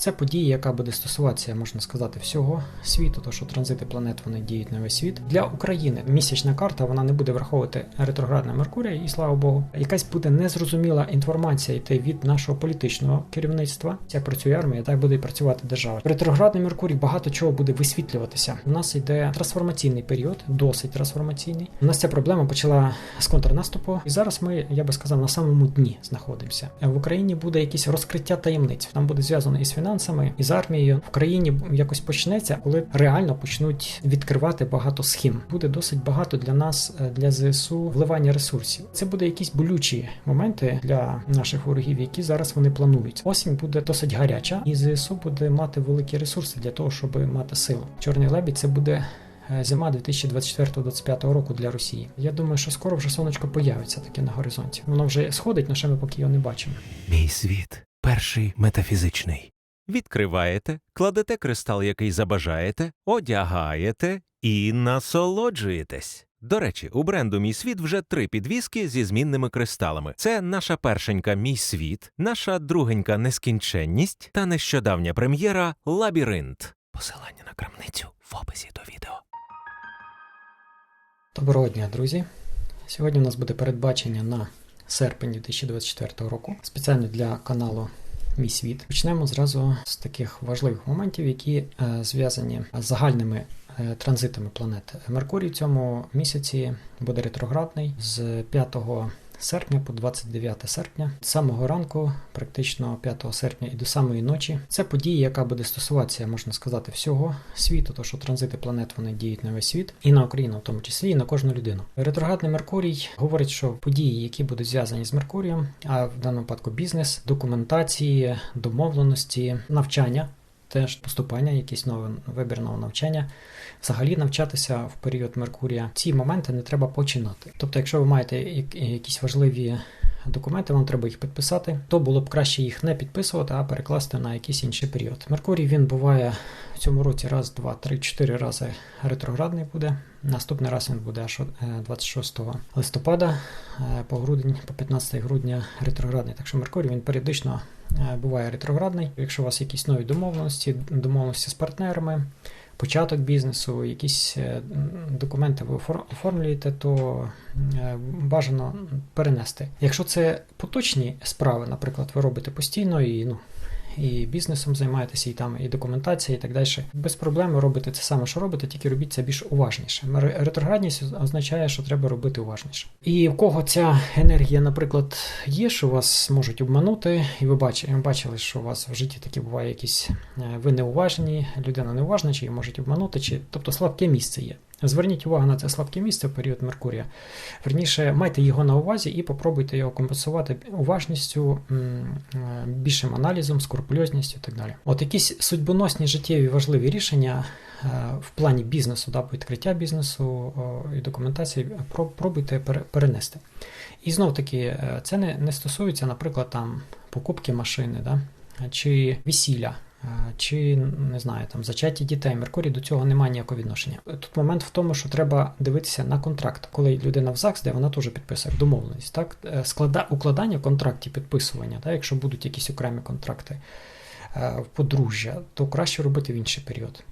Це подія, яка буде стосуватися, можна сказати, всього світу, тому що транзити планет вони діють на весь світ. Для України місячна карта вона не буде враховувати ретроградне Меркурія, і слава Богу, якась буде незрозуміла інформація йти від нашого політичного керівництва. Як працює армія, так буде і працювати держава. Ретроградний Меркурій багато чого буде висвітлюватися. У нас йде трансформаційний період, досить трансформаційний. У нас ця проблема почала з контрнаступу, і зараз ми, я би сказав, на самому дні знаходимося. В Україні буде якесь розкриття таємниць. Там буде зв'язано із фінансами, із армією. В країні якось почнеться, коли реально почнуть відкривати багато схем. Буде досить багато для нас, е, для ЗСУ, вливання ресурсів. Це буде якісь болючі моменти для наших ворогів, які зараз вони планують. Осінь буде досить гаряча, і ЗСУ буде мати великі ресурси для того, щоб мати силу. Чорний лебідь це буде. е, Зима 2024-2025 року для Росії. Я думаю, що скоро вже сонечко появиться таке на горизонті. Воно вже сходить, але ми поки його не бачимо. Мій світ перший метафізичний. Відкриваєте, кладете кристал, який забажаєте, одягаєте і насолоджуєтесь. До речі, у бренду Мій світ вже три підвіски зі змінними кристалами. Це наша першенька Мій світ, наша другенька нескінченність та нещодавня прем'єра Лабіринт. Посилання на крамницю в описі до відео. Доброго дня, друзі! Сьогодні у нас буде передбачення на серпень 2024 року спеціально для каналу Мій світ. Почнемо зразу з таких важливих моментів, які е, зв'язані з загальними е, транзитами планет. Меркурій в цьому місяці буде ретроградний з 5 серпня по 29 серпня, з самого ранку, практично 5 серпня і до самої ночі. Це подія, яка буде стосуватися, можна сказати, всього світу, тому що транзити планет вони діють на весь світ, і на Україну, в тому числі, і на кожну людину. Ретроградний Меркурій говорить, що події, які будуть зв'язані з Меркурієм, а в даному випадку бізнес, документації, домовленості, навчання. Теж поступання, якісь нове вибір нового навчання, взагалі навчатися в період Меркурія. Ці моменти не треба починати. Тобто, якщо ви маєте якісь важливі документи, вам треба їх підписати, то було б краще їх не підписувати, а перекласти на якийсь інший період. Меркурій він буває в цьому році раз, два, три, чотири рази ретроградний буде. Наступний раз він буде аж е, 26 листопада е, по грудень, по 15 грудня ретроградний. Так що Меркурій він періодично буває ретроградний. Якщо у вас якісь нові домовленості, домовленості з партнерами, початок бізнесу, якісь е, документи ви оформлюєте, то е, бажано перенести. Якщо це поточні справи, наприклад, ви робите постійно і ну. І бізнесом займаєтеся, і там і документація, і так далі. Без проблем робите це саме, що робите, тільки робіть це більш уважніше. Ре- Ретроградність означає, що треба робити уважніше. І в кого ця енергія, наприклад, є, що вас можуть обманути, і ви бачили, бачили, що у вас в житті такі буває якісь е, ви неуважні, людина неуважна, чи її можуть обманути, чи тобто слабке місце є. Зверніть увагу на це слабке місце в період Меркурія. Верніше, майте його на увазі і попробуйте його компенсувати уважністю, е, більшим аналізом, скрупульозністю і так далі. От якісь судьбоносні життєві важливі рішення е, в плані бізнесу, да, відкриття бізнесу і документації, пробуйте перенести. І знов таки, е, це не, не стосується, наприклад, там покупки машини, да, чи весілля. Чи не знаю, там зачаття дітей, Меркурій до цього немає ніякого відношення. Тут момент в тому, що треба дивитися на контракт. Коли людина в ЗАГС, де вона теж підписує домовленість, так Е, склада укладання в контракті, підписування, так, якщо будуть якісь окремі контракти е, в подружжя, то краще робити в інший період.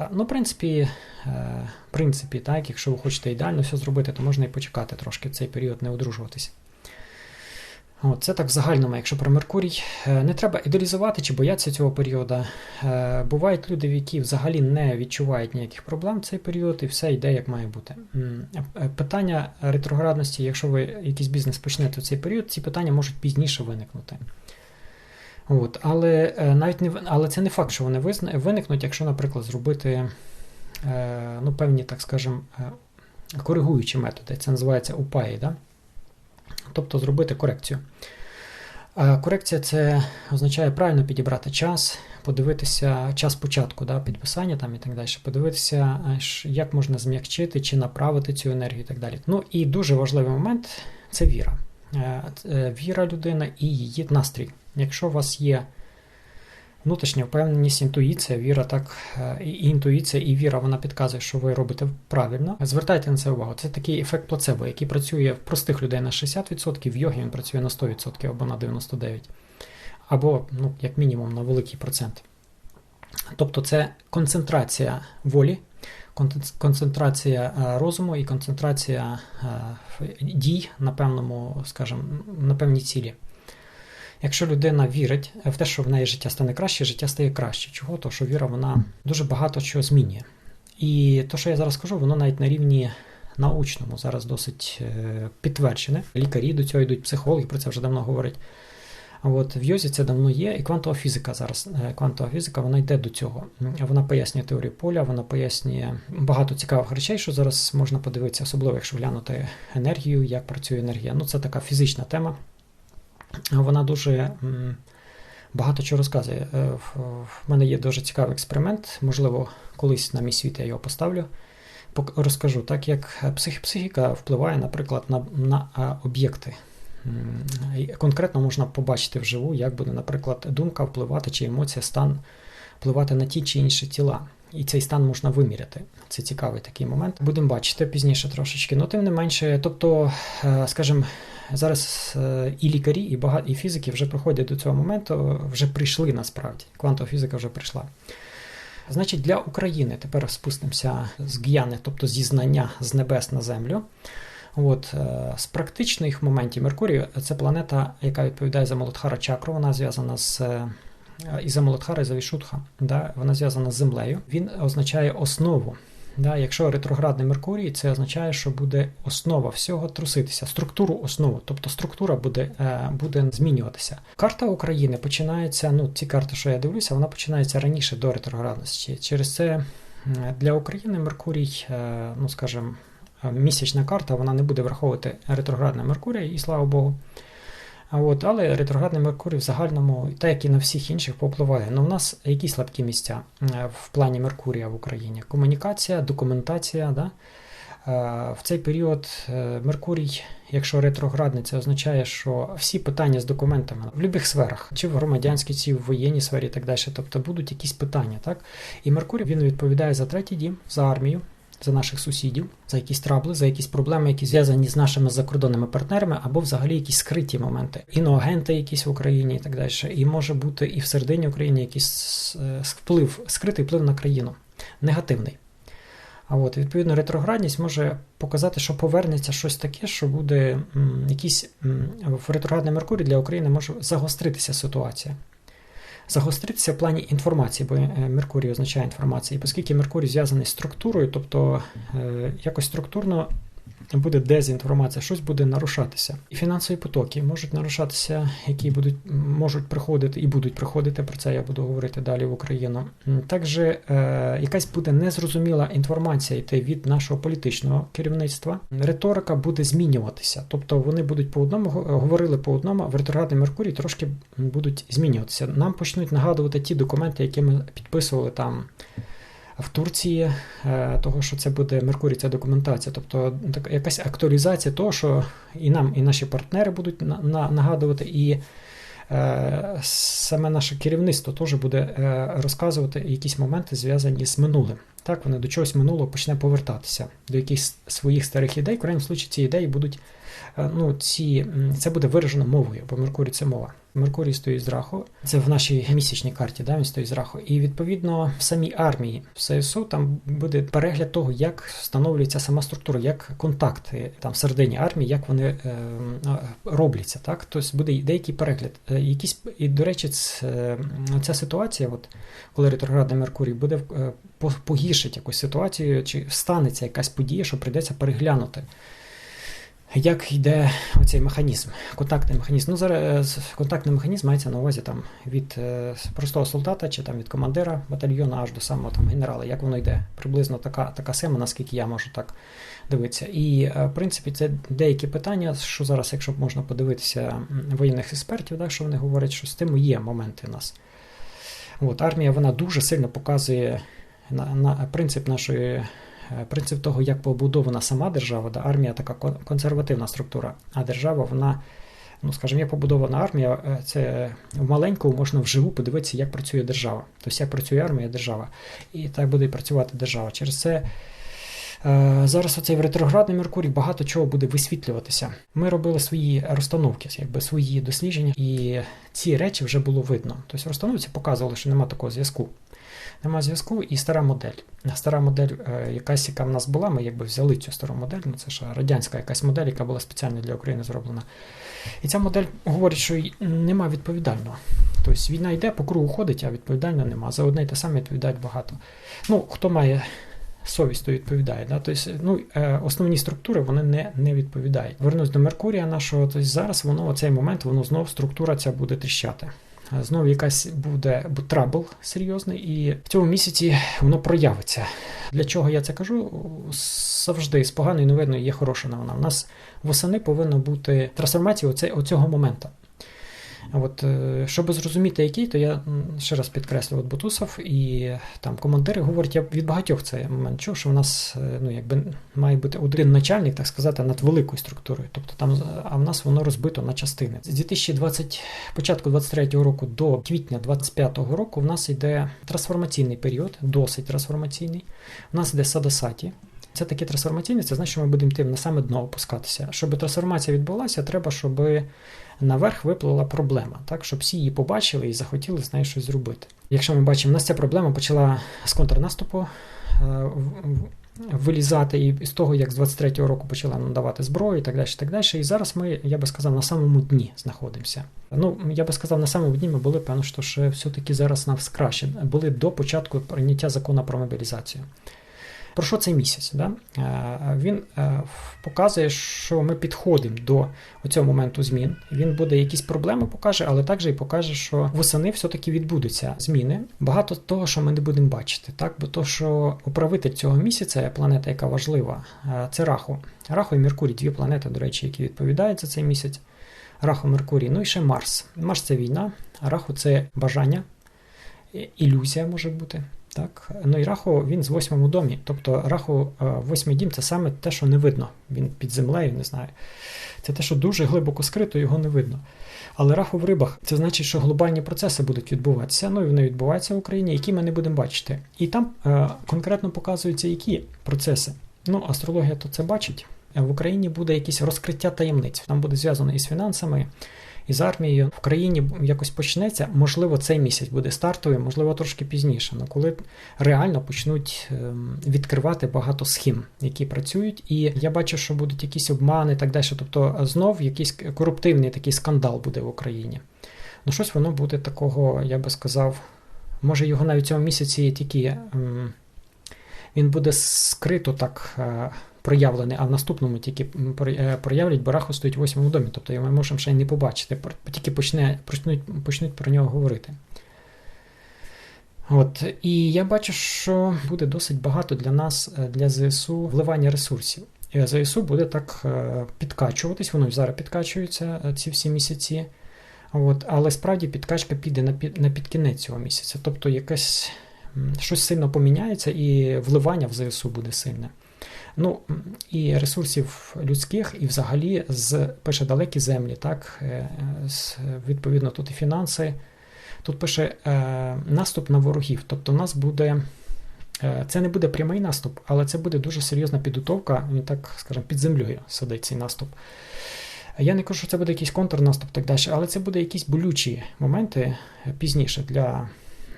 Е, Ну, в принципі, в принципі, так, якщо ви хочете ідеально все зробити, то можна і почекати трошки в цей період не одружуватися. От, це так в загальному, якщо про Меркурій. Е, Не треба ідеалізувати чи боятися цього періоду. Е, Бувають люди, які взагалі не відчувають ніяких проблем в цей період, і все йде як має бути. Е, Питання ретроградності, якщо ви якийсь бізнес почнете в цей період, ці питання можуть пізніше виникнути. От, але, навіть не, але це не факт, що вони виникнуть, якщо, наприклад, зробити ну, певні, так скажемо, е, коригуючі методи. Це називається УПАї, да? Тобто зробити корекцію. Е, Корекція це означає правильно підібрати час, подивитися час початку да, підписання там і так далі, подивитися, е, як можна зм'якчити чи направити цю енергію і так далі. Ну і дуже важливий момент це віра. Е, Віра людини і її настрій. Якщо у вас є внутрішня впевненість, інтуїція, віра, так, е, і інтуїція, і віра, вона підказує, що ви робите правильно. Звертайте на це увагу. Це такий ефект плацебо, який працює в простих людей на 60%, в йогі він працює на 100% або на 99%. або, ну, як мінімум, на великий процент. Тобто це концентрація волі, концентрація е, розуму і концентрація е, дій на певному, скажімо, на певній цілі. Якщо людина вірить в те, що в неї життя стане краще, життя стає краще. Чого? То що віра вона дуже багато чого змінює. І те, що я зараз кажу, воно навіть на рівні научному зараз досить е, підтверджене. Лікарі до цього йдуть, психологи про це вже давно говорять. А от в йозі це давно є, і квантова фізика зараз. Е, квантова фізика вона йде до цього. Вона пояснює теорію поля, вона пояснює багато цікавих речей, що зараз можна подивитися, особливо якщо глянути енергію, як працює енергія. Ну, це така фізична тема. Вона дуже багато чого розказує. Е, в мене є дуже цікавий експеримент, можливо, колись на мій світ я його поставлю. Розкажу, так як психіка впливає, наприклад, на, на об'єкти. Конкретно можна побачити вживу, як буде, наприклад, думка впливати, чи емоція, стан впливати на ті чи інші тіла. І цей стан можна виміряти. Це цікавий такий момент. Будемо бачити пізніше трошечки. Ну, тим не менше, тобто, е, скажімо, зараз е, і лікарі, і багато і фізики вже приходять до цього моменту, вже прийшли насправді. Квантова фізика вже прийшла. Значить, для України тепер спустимося з г'яни, тобто зі знання з небес на землю. От, е, З практичних моментів Меркурій це планета, яка відповідає за Молодхара чакру, вона зв'язана з е, і за Молодхара, і за Вішутха, да, вона зв'язана з землею. Він означає основу. Да, Якщо ретроградний Меркурій, це означає, що буде основа всього труситися, структуру основу, тобто структура буде е, буде змінюватися. Карта України починається. Ну, ці карти, що я дивлюся, вона починається раніше до ретроградності. Через це для України Меркурій, ну скажімо, місячна карта вона не буде враховувати ретроградний Меркурій, і слава Богу. От, Але ретроградний Меркурій в загальному, так як і на всіх інших, попливає. Ну, У нас які слабкі місця в плані Меркурія в Україні? Комунікація, документація. Да? В цей період е, Меркурій, якщо ретроградний, це означає, що всі питання з документами в будь-яких сферах, чи в громадянській, чи в воєнній сфері, і так далі, тобто будуть якісь питання. так? І Меркурій він відповідає за третій дім, за армію, за наших сусідів, за якісь трабли, за якісь проблеми, які зв'язані з нашими закордонними партнерами, або взагалі якісь скриті моменти, іноагенти якісь в Україні і так далі. І може бути і всередині України якийсь е, вплив, скритий вплив на країну, негативний. А от, відповідно, ретроградність може показати, що повернеться щось таке, що буде м, якийсь м, в ретроградний Меркурій для України може загостритися ситуація загостритися в плані інформації, бо е, Меркурій означає інформацію. І оскільки Меркурій зв'язаний з структурою, тобто е, якось структурно буде дезінформація, щось буде нарушатися. І фінансові потоки можуть нарушатися, які будуть можуть приходити і будуть приходити. Про це я буду говорити далі в Україну. Також е, якась буде незрозуміла інформація йти від нашого політичного керівництва. Риторика буде змінюватися, тобто вони будуть по одному говорили по одному, а в ретроградний Меркурій трошки будуть змінюватися. Нам почнуть нагадувати ті документи, які ми підписували там в Турції, е, того, що це буде Меркурій, це документація, тобто якась актуалізація того, що і нам, і наші партнери будуть нагадувати, і е, саме наше керівництво теж буде е, розказувати якісь моменти, зв'язані з минулим. Так, вони до чогось минулого почне повертатися, до якихось своїх старих ідей. В крайньому случаї ці ідеї будуть, ну, ці, це буде виражено мовою, бо Меркурій це мова. Меркурій стоїть з раху. Це в нашій місячній карті, да, він стоїть з раху. І відповідно в самій армії в ССУ там буде перегляд того, як встановлюється сама структура, як контакти там всередині армії, як вони е, робляться. Так, тобто буде деякий перегляд. Е, якісь і до речі, це, ця ситуація, от коли ретроградний Меркурій буде е, погіршить якусь ситуацію, чи станеться якась подія, що прийдеться переглянути як йде оцей механізм, контактний механізм. Ну, зараз контактний механізм мається на увазі там від е, простого солдата чи там від командира батальйону аж до самого там генерала, як воно йде. Приблизно така така схема, наскільки я можу так дивитися. І е, в принципі це деякі питання, що зараз, якщо можна подивитися воєнних експертів, так, що вони говорять, що з тим є моменти у нас. От, Армія вона дуже сильно показує на, на принцип нашої. Е, принцип того, як побудована сама держава, да, армія така консервативна структура, а держава, вона, ну скажімо, як побудована армія, е, це в маленькому можна вживу подивитися, як працює держава. Тобто, як працює армія, держава. І так буде працювати держава. Через це Е, Зараз оцей в ретроградний Меркурій багато чого буде висвітлюватися. Ми робили свої розстановки, якби свої дослідження, і ці речі вже було видно. Тобто розстановці показували, що нема такого зв'язку. Нема зв'язку і стара модель. Стара модель, е, якась, яка в нас була, ми якби взяли цю стару модель, ну це ж радянська якась модель, яка була спеціально для України зроблена. І ця модель говорить, що нема відповідального. Тобто війна йде, по кругу ходить, а відповідально нема. За одне й те саме відповідають багато. Ну, хто має совість, то відповідає. Да? Тобто, ну, е, основні структури вони не, не відповідають. Вернусь до Меркурія нашого, тобто зараз воно, цей момент, воно знов структура ця буде тріщати. Знову якась буде трабл серйозний, і в цьому місяці воно проявиться. Для чого я це кажу? Завжди з поганої новиною є хороша новина. У нас восени повинна бути трансформація оцього моменту. От, е, Щоб зрозуміти, який, то я ще раз підкреслю от Бутусов і там командири говорять, я від багатьох цей момент чув, що в нас е, ну, якби має бути один начальник, так сказати, над великою структурою. Тобто там, А в нас воно розбито на частини. З 2020, початку 23-го року до квітня 25-го року в нас йде трансформаційний період, досить трансформаційний. У нас йде Садасаті. Це таке трансформаційне, це значить, що ми будемо йти на саме дно опускатися. Щоб трансформація відбулася, треба, щоб наверх виплила проблема, так, щоб всі її побачили і захотіли з нею щось зробити. Якщо ми бачимо, у нас ця проблема почала з контрнаступу е, вилізати, і з того, як з 23-го року почала надавати зброю і так далі. Так далі. І зараз ми, я би сказав, на самому дні знаходимося. Ну, я би сказав, на самому дні ми були, певно, що все-таки зараз нас краще були до початку прийняття закону про мобілізацію. Про що цей місяць? Да? Е, він е, показує, що ми підходимо до цього моменту змін. Він буде якісь проблеми покаже, але також і покаже, що восени все-таки відбудуться зміни. Багато того, що ми не будемо бачити. Так? Бо то, що управитель цього місяця, планета, яка важлива, е, це Раху. Раху і Меркурій дві планети, до речі, які відповідають за цей місяць. Раху Меркурій, ну і ще Марс. Марс це війна, а Раху це бажання, ілюзія може бути. Так? Ну і Раху він з восьмому домі. Тобто Раху е, восьмий дім це саме те, що не видно. Він під землею, не знаю. Це те, що дуже глибоко скрито, його не видно. Але Раху в рибах це значить, що глобальні процеси будуть відбуватися. Ну і вони відбуваються в Україні, які ми не будемо бачити. І там е, конкретно показуються, які процеси. Ну, астрологія то це бачить. В Україні буде якесь розкриття таємниць. Там буде зв'язано із фінансами із армією в країні якось почнеться. Можливо, цей місяць буде стартовий, можливо, трошки пізніше. але коли реально почнуть ем, відкривати багато схем, які працюють, і я бачу, що будуть якісь обмани так далі. Тобто, знов якийсь коруптивний такий скандал буде в Україні. Ну, щось воно буде такого, я би сказав. Може, його навіть цього місяці тільки ем, він буде скрито так е, проявлений, а в наступному тільки е, проявлять, бо Раху стоїть в восьмому домі. Тобто ми можемо ще й не побачити, тільки почне, почнуть, почнуть про нього говорити. От, І я бачу, що буде досить багато для нас, е, для ЗСУ, вливання ресурсів. І ЗСУ буде так е, підкачуватись, воно зараз підкачується ці всі місяці. От, Але справді підкачка піде на під, на підкінець цього місяця. Тобто якесь щось сильно поміняється, і вливання в ЗСУ буде сильне. Ну і ресурсів людських, і взагалі з пише далекі землі, так е, відповідно тут і фінанси. Тут пише е, наступ на ворогів. Тобто, у нас буде. Е, це не буде прямий наступ, але це буде дуже серйозна підготовка, він так, скажімо, під землею сидить цей наступ. Я не кажу, що це буде якийсь контрнаступ, так далі, але це буде якісь болючі моменти пізніше для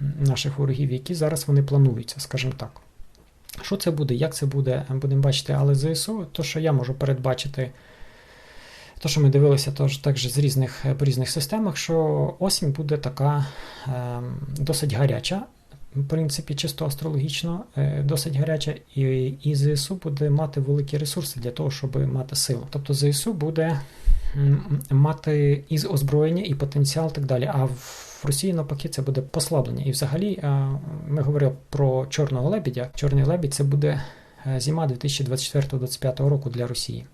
наших ворогів, які зараз вони плануються, скажімо так. Що це буде, як це буде, будемо бачити, але ЗСУ, то, що я можу передбачити, то, що ми дивилися тож, також з різних, по різних системах, що осінь буде така е, досить гаряча, в принципі, чисто астрологічно, е, досить гаряча, і, і ЗСУ буде мати великі ресурси для того, щоб мати силу. Тобто ЗСУ буде мати і озброєння, і потенціал, і так далі. А в в Росії навпаки це буде послаблення. І взагалі е, ми говорили про чорного лебідя. Чорний лебідь це буде е, зима 2024-2025 року для Росії.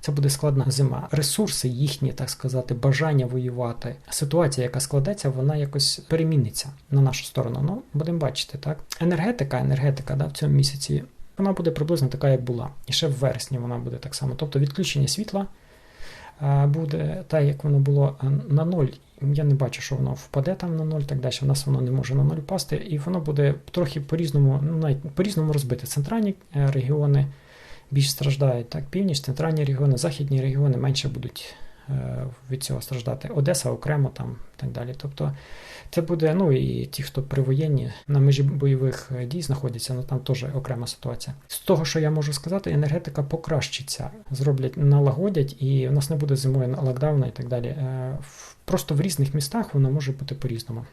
Це буде складна зима. Ресурси їхні, так сказати, бажання воювати. Ситуація, яка складеться, вона якось переміниться на нашу сторону. Ну, будемо бачити, так. Енергетика, енергетика да, в цьому місяці, вона буде приблизно така, як була. І ще в вересні вона буде так само. Тобто відключення світла буде так, як воно було на ноль Я не бачу, що воно впаде там на 0 так далі. У нас воно не може на 0 впасти, і воно буде трохи по-різному, ну навіть по-різному розбите. Центральні е, регіони більш страждають, так, північ, центральні регіони, західні регіони менше будуть е, від цього страждати. Одеса окремо там і так далі. Тобто це буде, ну і ті, хто привоєнні на межі бойових е, дій знаходяться, ну там теж окрема ситуація. З того, що я можу сказати, енергетика покращиться, зроблять, налагодять, і в нас не буде зимою локдауну і так далі. Просто в різних містах воно може бути по-різному.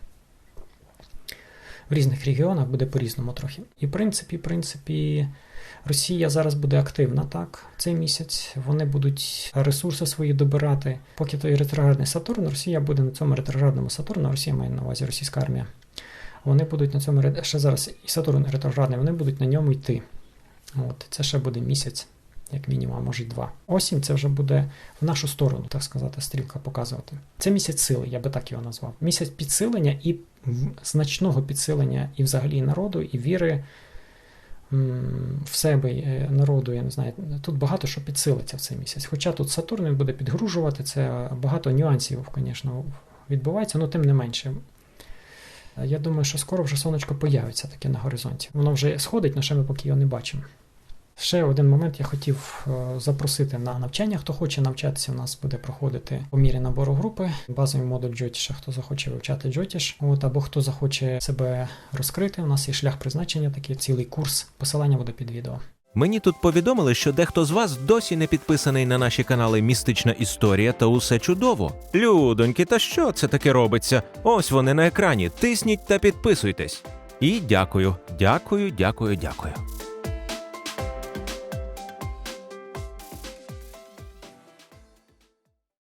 В різних регіонах буде по-різному трохи. І в принципі, в принципі, Росія зараз буде активна так цей місяць. Вони будуть ресурси свої добирати. Поки той ретроградний Сатурн, Росія буде на цьому ретроградному Сатурну, Росія має на увазі російська армія. Вони будуть на цьому ще зараз і Сатурн ретроградний, вони будуть на ньому йти. От, це ще буде місяць, як мінімум, а може й два. Осінь це вже буде в нашу сторону, так сказати, стрілка показувати. Це місяць сили, я би так його назвав. Місяць підсилення і значного підсилення і взагалі народу, і віри в себе е, народу, я не знаю. Тут багато що підсилиться в цей місяць. Хоча тут Сатурн буде підгружувати, це багато нюансів, звісно, відбувається, але тим не менше. Я думаю, що скоро вже сонечко появиться таке на горизонті. Воно вже сходить, але ще ми поки його не бачимо. Ще один момент я хотів е, запросити на навчання. Хто хоче навчатися, у нас буде проходити по мірі набору групи, базовий модуль Джотіша, хто захоче вивчати Джотіш, от, або хто захоче себе розкрити. У нас є шлях призначення, такий цілий курс. Посилання буде під відео. Мені тут повідомили, що дехто з вас досі не підписаний на наші канали Містична історія та усе чудово. Людоньки, та що це таке робиться? Ось вони на екрані. Тисніть та підписуйтесь. І дякую, дякую, дякую, дякую.